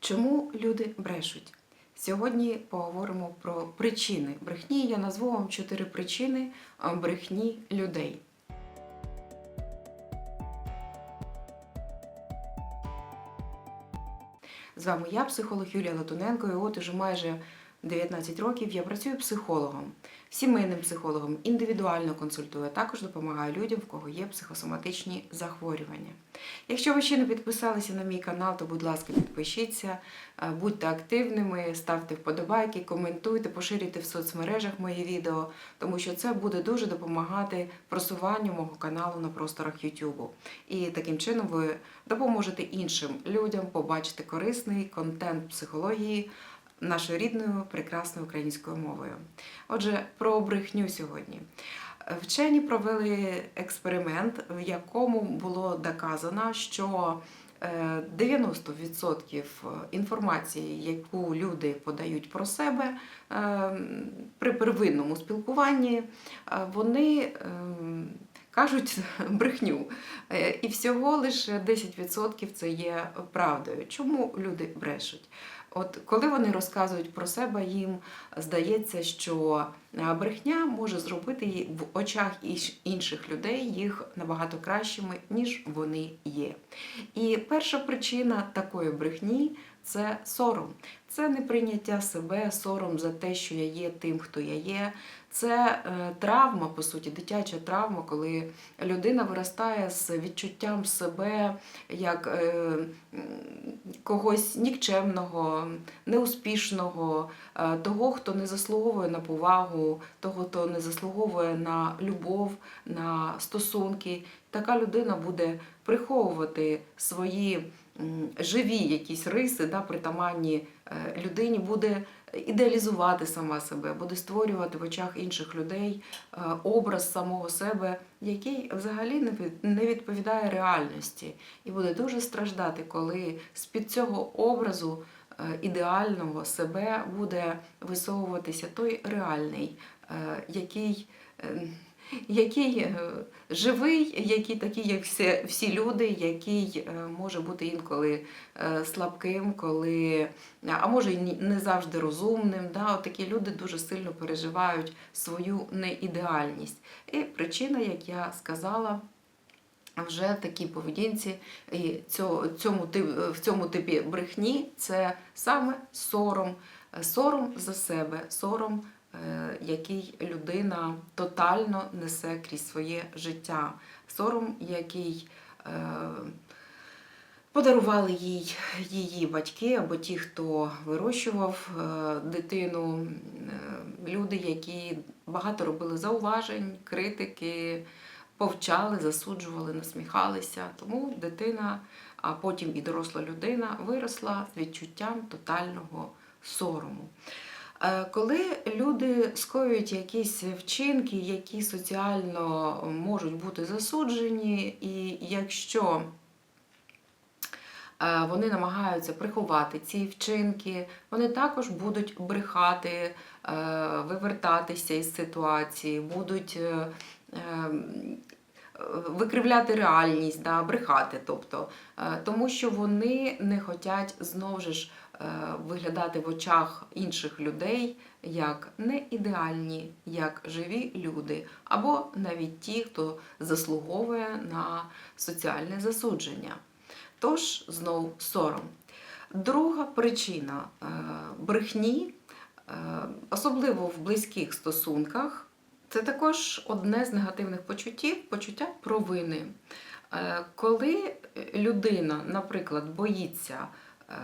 Чому люди брешуть? Сьогодні поговоримо про причини брехні. Я назву вам чотири причини брехні людей. З вами я, психолог Юлія Латуненко, і от уже майже 19 років я працюю психологом, сімейним психологом, індивідуально консультую, а також допомагаю людям, в кого є психосоматичні захворювання. Якщо ви ще не підписалися на мій канал, то будь ласка, підпишіться, е, будьте активними, ставте вподобайки, коментуйте, поширюйте в соцмережах мої відео, тому що це буде дуже допомагати просуванню мого каналу на просторах YouTube. І таким чином ви допоможете іншим людям побачити корисний контент психології нашою рідною прекрасною українською мовою. Отже, про брехню сьогодні. Вчені провели експеримент, в якому було доказано, що е, 90% інформації, яку люди подають про себе е, при первинному спілкуванні, е, вони кажуть брехню. Е, І всього лише 10% це є правдою. Чому люди брешуть? От коли вони розказують про себе, їм здається, що е, брехня може зробити її в очах інших людей їх набагато кращими, ніж вони є. І перша причина такої брехні це сором. Це неприйняття себе, сором за те, що я є тим, хто я є. Це е, травма, по суті, дитяча травма, коли людина виростає з відчуттям себе як е, когось нікчемного, неуспішного, е, того, хто не заслуговує на повагу, того, хто не заслуговує на любов, на стосунки. Така людина буде приховувати свої живі якісь риси, да, притаманні людині, буде ідеалізувати сама себе, буде створювати в очах інших людей е, образ самого себе, який взагалі не відповідає реальності, і буде дуже страждати, коли з-під цього образу е, ідеального себе буде висовуватися той реальний, е, який. Який е, живий, який такий, як всі, всі люди, який е, може бути інколи е, слабким, коли, а може й не завжди розумним. Да? От такі люди дуже сильно переживають свою неідеальність. І причина, як я сказала, вже такій поведінці і цьому, в цьому типі брехні це саме сором, сором за себе, сором, який людина тотально несе крізь своє життя, сором, який е, подарували їй її батьки або ті, хто вирощував е, дитину, е, люди, які багато робили зауважень, критики, повчали, засуджували, насміхалися. Тому дитина, а потім і доросла людина виросла з відчуттям тотального сорому. Е, Коли люди скоюють якісь вчинки, які соціально можуть бути засуджені, і якщо е, вони намагаються приховати ці вчинки, вони також будуть брехати, е, вивертатися із ситуації, будуть е, е, викривляти реальність, да, брехати. Тобто, Е, тому що вони не хочуть знову ж е, виглядати в очах інших людей як не ідеальні, як живі люди, або навіть ті, хто заслуговує на соціальне засудження. Тож знов сором. Друга причина е, брехні, особливо в близьких стосунках, це також одне з негативних почуттів почуття провини. Е, Коли людина, наприклад, боїться е,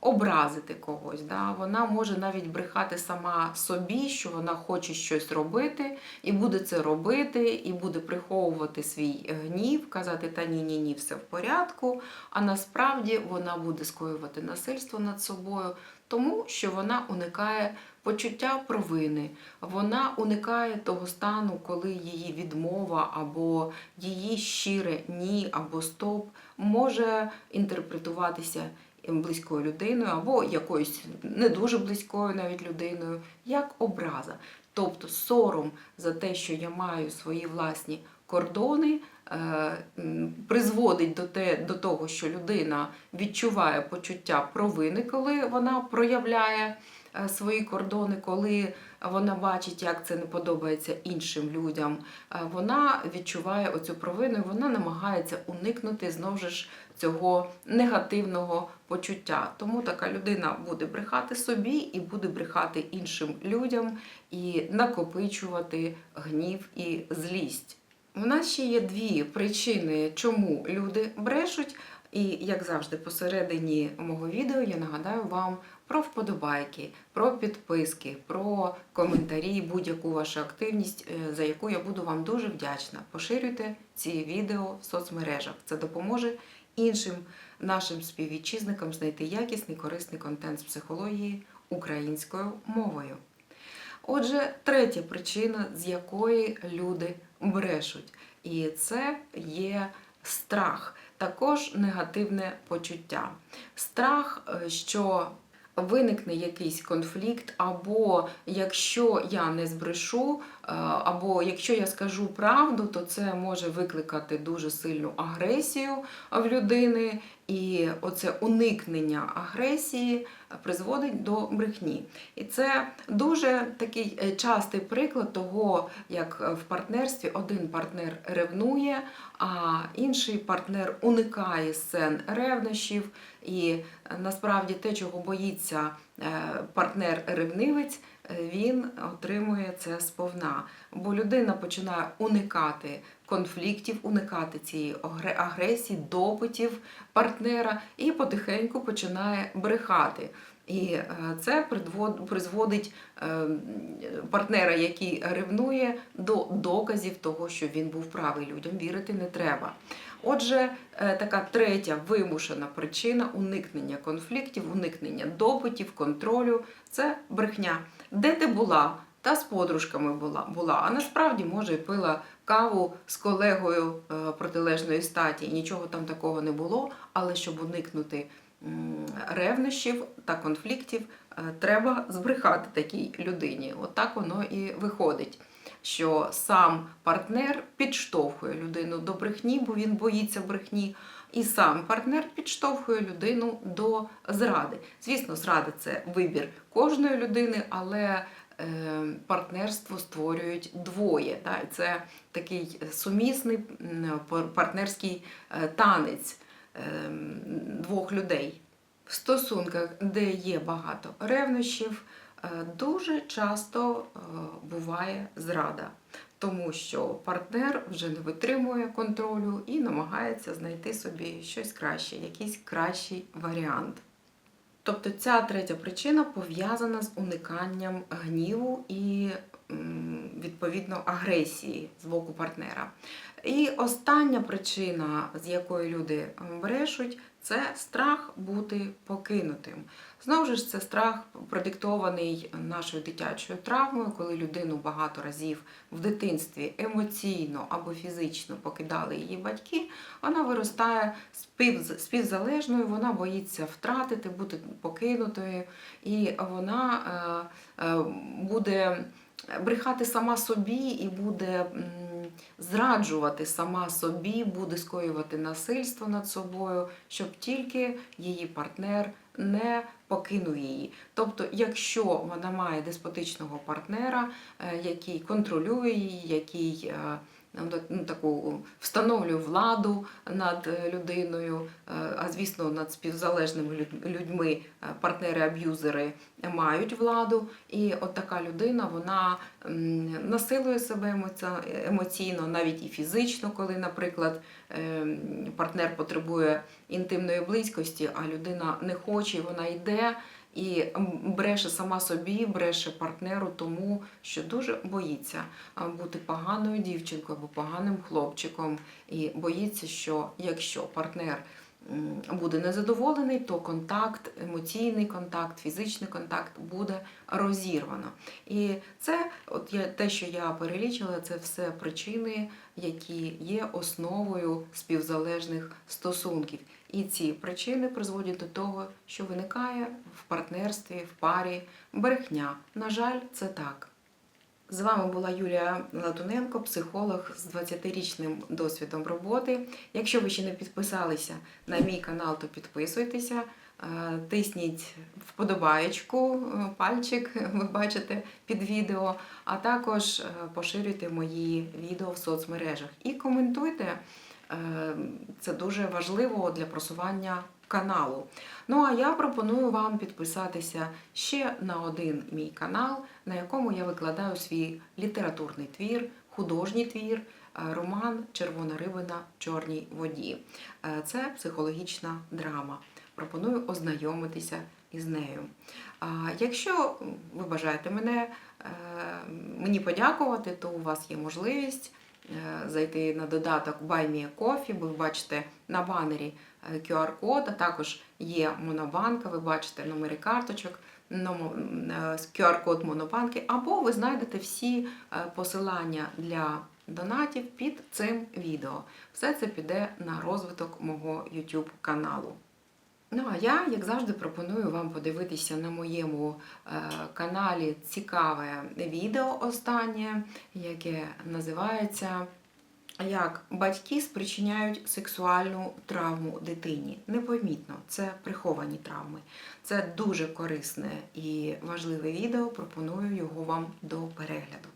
образити когось, да, вона може навіть брехати сама собі, що вона хоче щось робити, і буде це робити, і буде приховувати свій гнів, казати та ні, ні, ні, все в порядку. А насправді вона буде скоювати насильство над собою, тому що вона уникає почуття провини, вона уникає того стану, коли її відмова або її щире ні або стоп може інтерпретуватися близькою людиною або якоюсь не дуже близькою навіть людиною, як образа. Тобто сором за те, що я маю свої власні кордони, е, призводить до, те, до того, що людина відчуває почуття провини, коли вона проявляє е, свої кордони, коли вона бачить, як це не подобається іншим людям. е, Вона відчуває оцю провину, вона намагається уникнути знову ж цього негативного почуття. Тому така людина буде брехати собі і буде брехати іншим людям і накопичувати гнів і злість. У нас ще є дві причини, чому люди брешуть. І, як завжди, посередині мого відео я нагадаю вам про вподобайки, про підписки, про коментарі, будь-яку вашу активність, е, за яку я буду вам дуже вдячна. Поширюйте ці відео в соцмережах. Це допоможе іншим нашим співвітчизникам знайти якісний корисний контент з психології українською мовою. Отже, третя причина, з якої люди брешуть, і це є страх, також негативне почуття. Страх, е, що виникне якийсь конфлікт, або якщо я не збрешу, е, або якщо я скажу правду, то це може викликати дуже сильну агресію в людини, і оце уникнення агресії призводить до брехні. І це дуже такий е, частий приклад того, як е, в партнерстві один партнер ревнує, а інший партнер уникає сцен ревнощів. І е, насправді те, чого боїться партнер-ревнивець, він отримує це сповна. Бо людина починає уникати конфліктів, уникати цієї агресії, допитів партнера і потихеньку починає брехати. І е, це призводить е, партнера, який ревнує, до доказів того, що він був правий. Людям вірити не треба. Отже, е, така третя вимушена причина уникнення конфліктів, уникнення допитів, контролю це брехня. Де ти була? Та з подружками була, була. А насправді, може, і пила каву з колегою е, протилежної статі, і нічого там такого не було. Але щоб уникнути ревнощів та конфліктів, е, треба збрехати такій людині. Отак воно і виходить. Що сам партнер підштовхує людину до брехні, бо він боїться брехні, і сам партнер підштовхує людину до зради. Звісно, зрада це вибір кожної людини, але партнерство створюють двоє. Це такий сумісний партнерський е, танець е, двох людей. В стосунках, де є багато ревнощів, е, дуже часто е, буває зрада, тому що партнер вже не витримує контролю і намагається знайти собі щось краще, якийсь кращий варіант. Тобто ця третя причина пов'язана з униканням гніву і відповідно агресії з боку партнера. І остання причина, з якої люди брешуть, це страх бути покинутим. Знову ж це страх продиктований нашою дитячою травмою, коли людину багато разів в дитинстві емоційно або фізично покидали її батьки, вона виростає спів- співзалежною, вона боїться втратити, бути покинутою, і вона е, е, буде брехати сама собі і буде зраджувати сама собі, буде скоювати насильство над собою, щоб тільки її партнер не покинув її. Тобто, якщо вона має деспотичного партнера, е, який контролює її, який е, ну, таку встановлює владу над е, людиною, е, а звісно, над співзалежними людьми е, партнери-аб'юзери мають владу, і от така людина вона насилує себе емоційно, навіть і фізично, коли, наприклад, партнер потребує інтимної близькості, а людина не хоче, вона йде і бреше сама собі, бреше партнеру, тому що дуже боїться бути поганою дівчинкою або поганим хлопчиком, і боїться, що якщо партнер буде незадоволений, то контакт, емоційний контакт, фізичний контакт буде розірвано. І це, от я, те, що я перелічила, це все причини, які є основою співзалежних стосунків. І ці причини призводять до того, що виникає в партнерстві, в парі брехня. На жаль, це так. З вами була Юлія Латуненко, психолог з 20-річним досвідом роботи. Якщо ви ще не підписалися на мій канал, то підписуйтеся, е, тисніть вподобаєчку, е, пальчик, ви бачите під відео, а також е, поширюйте мої відео в соцмережах і коментуйте. Е, Це дуже важливо для просування каналу. Ну а я пропоную вам підписатися ще на один мій канал, на якому я викладаю свій літературний твір, художній твір, е, роман Червона рибина в чорній воді. Е, Це психологічна драма. Пропоную ознайомитися із нею. Якщо ви бажаєте мене, е, мені подякувати, то у вас є можливість зайти на додаток Buy. Ви бачите на банері е, QR-код, а також є Монобанка, ви бачите номери карточок, е, QR-код Монобанки, або ви знайдете всі е, посилання для донатів під цим відео. Все це піде на розвиток мого YouTube каналу. Ну а я, як завжди, пропоную вам подивитися на моєму е, каналі цікаве відео останнє, яке називається Як батьки спричиняють сексуальну травму дитині. Непомітно, це приховані травми. Це дуже корисне і важливе відео. Пропоную його вам до перегляду.